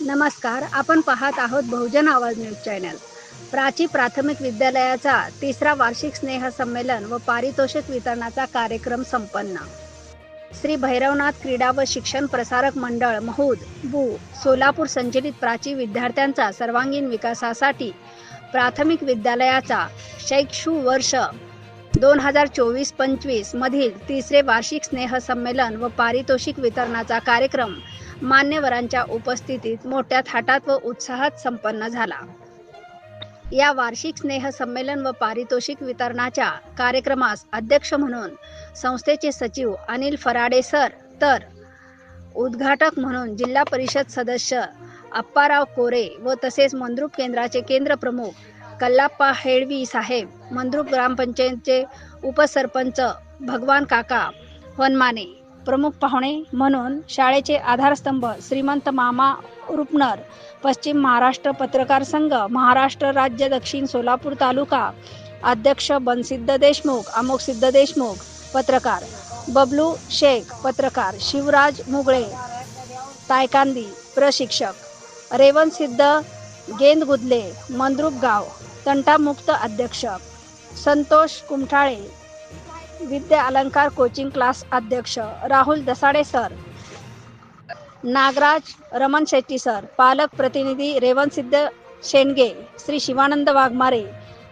नमस्कार आपण पाहत आहोत बहुजन आवाज न्यूज चॅनल. प्राची प्राथमिक विद्यालयाचा तिसरा वार्षिक स्नेह संमेलन व पारितोषिक वितरणाचा कार्यक्रम संपन्न. श्री भैरवनाथ क्रीडा व शिक्षण प्रसारक मंडळ महूद बू सोलापूर संचलित प्राची विद्यार्थ्यांचा सर्वांगीण विकासासाठी प्राथमिक विद्यालयाचा शैक्षू वर्ष दोन हजार चोवीस पंचवीस मधील तिसरे वार्षिक स्नेह संमेलन व पारितोषिक वितरणाचा कार्यक्रम मान्यवरांच्या उपस्थितीत मोठ्या थाटात व उत्साहात संपन्न झाला. या वार्षिक स्नेह संमेलन व पारितोषिक वितरणाच्या कार्यक्रमास अध्यक्ष म्हणून संस्थेचे सचिव अनिल फराडे सर तर उद्घाटक म्हणून जिल्हा परिषद सदस्य अप्पाराव कोरे व तसेच मंद्रुप केंद्राचे केंद्र प्रमुख कल्लाप्पा हेळवी साहेब मंद्रुप ग्रामपंचायतचे उपसरपंच भगवान काका वनमाने प्रमुख पाहुणे म्हणून शाळेचे आधारस्तंभ श्रीमंत मामा रुपनर पश्चिम महाराष्ट्र पत्रकार संघ महाराष्ट्र राज्य दक्षिण सोलापूर तालुका अध्यक्ष बनसिद्ध देशमुख अमोक सिद्ध देशमुख पत्रकार बबलू शेख पत्रकार शिवराज मुगळे तायकांदी प्रशिक्षक रेवन सिद्ध गेंद गुदले मंद्रुप गाव तंटामुक्त अध्यक्ष संतोष कुमठाळे विद्या अलंकार कोचिंग क्लास अध्यक्ष राहुल दसाडे सर नागराज रमन शेट्टी सर पालक प्रतिनिधी रेवणसिद्ध शेंडगे श्री शिवानंद वाघमारे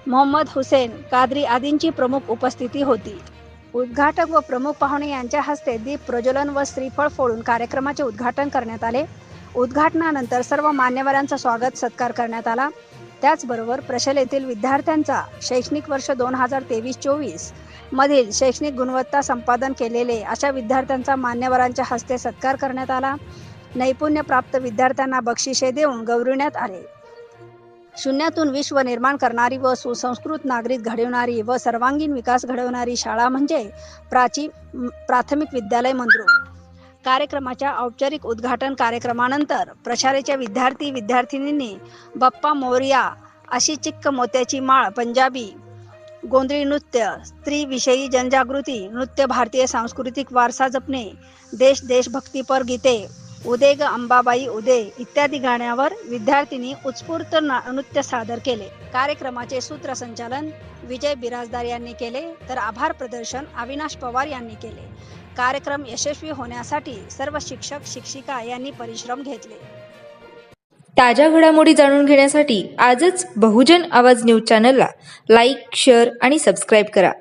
मोहम्मद हुसेन कादरी आदींची प्रमुख उपस्थिती होती. उद्घाटक व प्रमुख पाहुणे यांच्या हस्ते दीप प्रज्वलन व श्रीफळ फोडून कार्यक्रमाचे उद्घाटन करण्यात आले. उद्घाटनानंतर सर्व मान्यवरांचा स्वागत सत्कार करण्यात आला. त्याचबरोबर प्रशल येथील विद्यार्थ्यांचा शैक्षणिक वर्ष दोन हजार तेवीस चोवीस मधील शैक्षणिक गुणवत्ता संपादन केलेले अशा विद्यार्थ्यांचा मान्यवरांच्या हस्ते सत्कार करण्यात आला. नैपुण्यप्राप्त विद्यार्थ्यांना बक्षिसे देऊन गौरविण्यात आले. शून्यातून विश्व निर्माण करणारी व सुसंस्कृत नागरिक घडवणारी व सर्वांगीण विकास घडवणारी शाळा म्हणजे प्राची प्राथमिक विद्यालय मंद्रुप. कार्यक्रमाच्या औपचारिक उद्घाटन कार्यक्रमानंतर प्रशालेच्या विद्यार्थी विद्यार्थिनींनी बप्पा मोरिया अशी चिक्क मोत्याची माळ पंजाबी गोंधळी नृत्य स्त्रीविषयी जनजागृती नृत्य भारतीय सांस्कृतिक वारसा जपणे देश देशभक्तीपर गीते उदे ग अंबाबाई उदे इत्यादी गाण्यावर विद्यार्थिनी उत्स्फूर्त ना- नृत्य सादर केले. कार्यक्रमाचे सूत्रसंचालन विजय बिराजदार यांनी केले तर आभार प्रदर्शन अविनाश पवार यांनी केले. कार्यक्रम यशस्वी होण्यासाठी सर्व शिक्षक शिक्षिका यांनी परिश्रम घेतले. ताज्या घडामोडी जाणून घेण्यासाठी आजच बहुजन आवाज न्यूज चॅनलला लाईक शेअर आणि सबस्क्राईब करा.